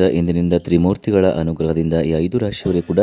ಇಂದಿನಿಂದ ತ್ರಿಮೂರ್ತಿಗಳ ಅನುಗ್ರಹದಿಂದ ಈ ಐದು ರಾಶಿಯವರಿಗೆ ಕೂಡ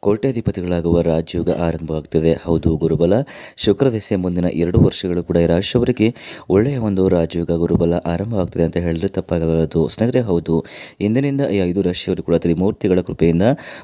ಕೋಟ್ಯಾಧಿಪತಿಗಳಾಗುವ ರಾಜಯೋಗ ಆರಂಭವಾಗ್ತದೆ. ಹೌದು ಗುರುಬಲ. ಶುಕ್ರ ದೆಸೆ ಮುಂದಿನ ಎರಡು ವರ್ಷಗಳು ಕೂಡ ಈ ರಾಶಿಯವರಿಗೆ ಒಳ್ಳೆಯ ಒಂದು ರಾಜಯೋಗ ಗುರುಬಲ ಆರಂಭವಾಗ್ತದೆ ಅಂತ ಹೇಳಿದ್ರೆ ತಪ್ಪಾಗಲಾರದು. ಸ್ನೇಹಿತರೆ, ಹೌದು. ಇಂದಿನಿಂದ ಈ ಐದು ರಾಶಿಯವರು ಕೂಡ ತ್ರಿಮೂರ್ತಿಗಳ ಕೃಪೆಯಿಂದ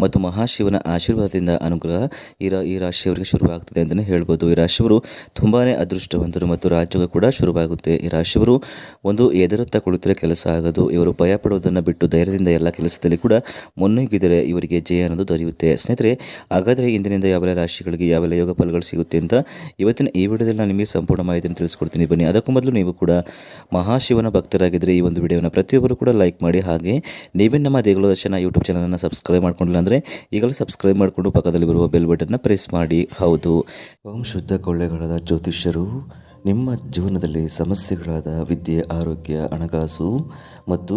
ಮತ್ತು ಮಹಾಶಿವನ ಆಶೀರ್ವಾದದಿಂದ ಅನುಗ್ರಹ ಈ ಈ ರಾಶಿಯವರಿಗೆ ಶುರುವಾಗ್ತದೆ ಅಂತಲೇ ಹೇಳ್ಬೋದು. ಈ ರಾಶಿಯವರು ತುಂಬಾ ಅದೃಷ್ಟವಂತರು ಮತ್ತು ರಾಜಯೋಗ ಕೂಡ ಶುರುವಾಗುತ್ತೆ. ಈ ರಾಶಿಯವರು ಒಂದು ಎದುರತ್ತ ಕುಳಿತರೆ ಕೆಲಸ ಆಗೋದು. ಇವರು ಭಯ ಬಿಟ್ಟು ಧೈರ್ಯದಿಂದ ಎಲ್ಲ ಕೆಲಸದಲ್ಲಿ ಕೂಡ ಮುನ್ನುಗ್ಗಿದರೆ ಇವರಿಗೆ ಜಯ ಅನ್ನೋದು ದೊರೆಯುತ್ತೆ. ಸ್ನೇಹಿತರೆ, ಹಾಗಾದರೆ ಇಂದಿನಿಂದ ಯಾವೆಲ್ಲ ರಾಶಿಗಳಿಗೆ ಯಾವೆಲ್ಲ ಯೋಗ ಫಲಗಳು ಸಿಗುತ್ತೆ ಅಂತ ಇವತ್ತಿನ ಈ ವಿಡಿಯೋದಲ್ಲಿ ನಾನು ನಿಮಗೆ ಸಂಪೂರ್ಣ ಮಾಹಿತಿಯನ್ನು ತಿಳಿಸ್ಕೊಡ್ತೀನಿ. ಬನ್ನಿ, ಅದಕ್ಕೂ ಮೊದಲು ನೀವು ಕೂಡ ಮಹಾಶಿವನ ಭಕ್ತರಾಗಿದ್ದರೆ ಈ ಒಂದು ವಿಡಿಯೋನ ಪ್ರತಿಯೊಬ್ಬರು ಕೂಡ ಲೈಕ್ ಮಾಡಿ ಹಾಗೆ ನೀವೇ ನಮ್ಮ ದೇಗುಲ ದರ್ಶನ ಯೂಟ್ಯೂಬ್ ಚಾನಲನ್ನು ಸಬ್ಸ್ಕ್ರೈಬ್ ಮಾಡ್ಕೊಂಡಿಲ್ಲ ಅಂದರೆ ಈಗಲೂ ಸಬ್ಸ್ಕ್ರೈಬ್ ಮಾಡಿಕೊಂಡು ಪಕ್ಕದಲ್ಲಿ ಬರುವ ಬೆಲ್ ಬಟನ್ನ ಪ್ರೆಸ್ ಮಾಡಿ. ಹೌದು. ಓಂ ಶುದ್ಧ ಕೊಳ್ಳೆಗಳಾದ ಜ್ಯೋತಿಷ್ಯರು, ನಿಮ್ಮ ಜೀವನದಲ್ಲಿ ಸಮಸ್ಯೆಗಳಾದ ವಿದ್ಯೆ, ಆರೋಗ್ಯ, ಹಣಕಾಸು ಮತ್ತು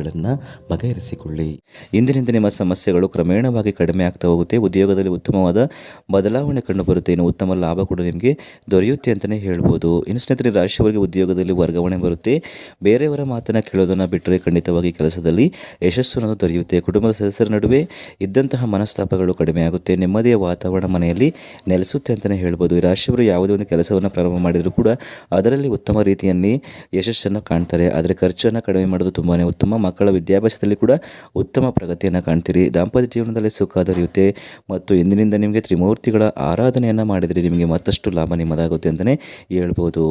ಸಮಸ್ಯೆಗಳನ್ನು ಬಗೆಹರಿಸಿಕೊಳ್ಳಿ. ಇಂದಿನಿಂದ ನಿಮ್ಮ ಸಮಸ್ಯೆಗಳು ಕ್ರಮೇಣವಾಗಿ ಕಡಿಮೆ ಆಗ್ತಾ ಹೋಗುತ್ತೆ. ಉದ್ಯೋಗದಲ್ಲಿ ಉತ್ತಮವಾದ ಬದಲಾವಣೆ ಕಂಡು ಬರುತ್ತೆ. ಇನ್ನು ಉತ್ತಮ ಲಾಭ ಕೂಡ ನಿಮಗೆ ದೊರೆಯುತ್ತೆ ಅಂತಲೇ ಹೇಳ್ಬೋದು. ಇನ್ನು ಸ್ನೇಹಿತರೆ, ರಾಶಿಯವರಿಗೆ ಉದ್ಯೋಗದಲ್ಲಿ ವರ್ಗಾವಣೆ ಬರುತ್ತೆ. ಬೇರೆಯವರ ಮಾತನ್ನು ಕೇಳೋದನ್ನು ಬಿಟ್ಟರೆ ಖಂಡಿತವಾಗಿ ಕೆಲಸದಲ್ಲಿ ಯಶಸ್ಸು ಅನ್ನೋದು ದೊರೆಯುತ್ತೆ. ಕುಟುಂಬದ ಸದಸ್ಯರ ನಡುವೆ ಇದ್ದಂತಹ ಮನಸ್ತಾಪಗಳು ಕಡಿಮೆ ಆಗುತ್ತೆ. ನೆಮ್ಮದಿಯ ವಾತಾವರಣ ಮನೆಯಲ್ಲಿ ನೆಲೆಸುತ್ತೆ ಅಂತಲೇ ಹೇಳ್ಬೋದು. ಈ ರಾಶಿಯವರು ಯಾವುದೇ ಒಂದು ಕೆಲಸವನ್ನು ಪ್ರಾರಂಭ ಮಾಡಿದರೂ ಕೂಡ ಅದರಲ್ಲಿ ಉತ್ತಮ ರೀತಿಯಲ್ಲಿ ಯಶಸ್ಸನ್ನು ಕಾಣ್ತಾರೆ. ಆದರೆ ಖರ್ಚನ್ನು ಕಡಿಮೆ ಮಾಡೋದು ತುಂಬಾ ಉತ್ತಮ. ಮಕ್ಕಳ ವಿದ್ಯಾಭ್ಯಾಸದಲ್ಲಿ ಕೂಡ ಉತ್ತಮ ಪ್ರಗತಿಯನ್ನು ಕಾಣ್ತೀರಿ. ದಾಂಪತ್ಯ ಜೀವನದಲ್ಲಿ ಸುಖ ದೊರೆಯುತ್ತೆ ಮತ್ತು ಇಂದಿನಿಂದ ನಿಮಗೆ ತ್ರಿಮೂರ್ತಿಗಳ ಆರಾಧನೆಯನ್ನು ಮಾಡಿದರೆ ನಿಮಗೆ ಮತ್ತಷ್ಟು ಲಾಭ ನಿಮ್ಮದಾಗುತ್ತೆ ಅಂತಲೇ ಹೇಳ್ಬೋದು.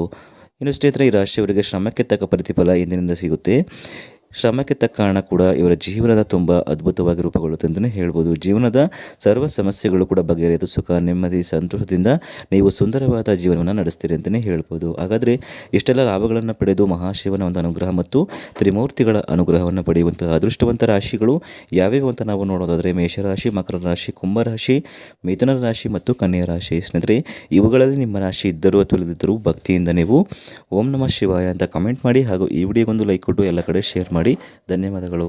ಇನ್ನು ಸ್ನೇಹಿತರೆ, ಈ ರಾಶಿಯವರಿಗೆ ಶ್ರಮಕ್ಕೆ ತಕ್ಕ ಪ್ರತಿಫಲ ಇಂದಿನಿಂದ ಸಿಗುತ್ತೆ. ಶ್ರಮಕ್ಕೆ ತಕ್ಕ ಕಾರಣ ಕೂಡ ಇವರ ಜೀವನದ ತುಂಬ ಅದ್ಭುತವಾಗಿ ರೂಪುಗೊಳ್ಳುತ್ತೆ ಅಂತಲೇ ಹೇಳ್ಬೋದು. ಜೀವನದ ಸರ್ವ ಸಮಸ್ಯೆಗಳು ಕೂಡ ಬಗೆಹರಿದು ಸುಖ, ನೆಮ್ಮದಿ, ಸಂತೋಷದಿಂದ ನೀವು ಸುಂದರವಾದ ಜೀವನವನ್ನು ನಡೆಸ್ತೀರಿ ಅಂತಲೇ ಹೇಳ್ಬೋದು. ಹಾಗಾದರೆ ಇಷ್ಟೆಲ್ಲ ಲಾಭಗಳನ್ನು ಪಡೆದು ಮಹಾಶಿವನ ಒಂದು ಅನುಗ್ರಹ ಮತ್ತು ತ್ರಿಮೂರ್ತಿಗಳ ಅನುಗ್ರಹವನ್ನು ಪಡೆಯುವಂತಹ ಅದೃಷ್ಟವಂತ ರಾಶಿಗಳು ಯಾವ್ಯಾವು ಅಂತ ನಾವು ನೋಡೋದಾದರೆ ಮೇಷರಾಶಿ ಮಕರ ರಾಶಿ ಕುಂಭರಾಶಿ, ಮಿಥುನ ರಾಶಿ ಮತ್ತು ಕನ್ಯಾ ರಾಶಿ. ಸ್ನೇಹಿತರೆ, ಇವುಗಳಲ್ಲಿ ನಿಮ್ಮ ರಾಶಿ ಇದ್ದರೂ ಅಥವಾ ಇಲ್ಲದಿದ್ದರೂ ಭಕ್ತಿಯಿಂದ ನೀವು ಓಂ ನಮಃ ಶಿವಾಯ ಅಂತ ಕಮೆಂಟ್ ಮಾಡಿ ಹಾಗೂ ಈ ವಿಡಿಯೋಗೊಂದು ಲೈಕ್ ಕೊಟ್ಟು ಎಲ್ಲ ಕಡೆ ಶೇರ್ ಮಾಡಿ ಧನ್ಯವಾದಗಳು.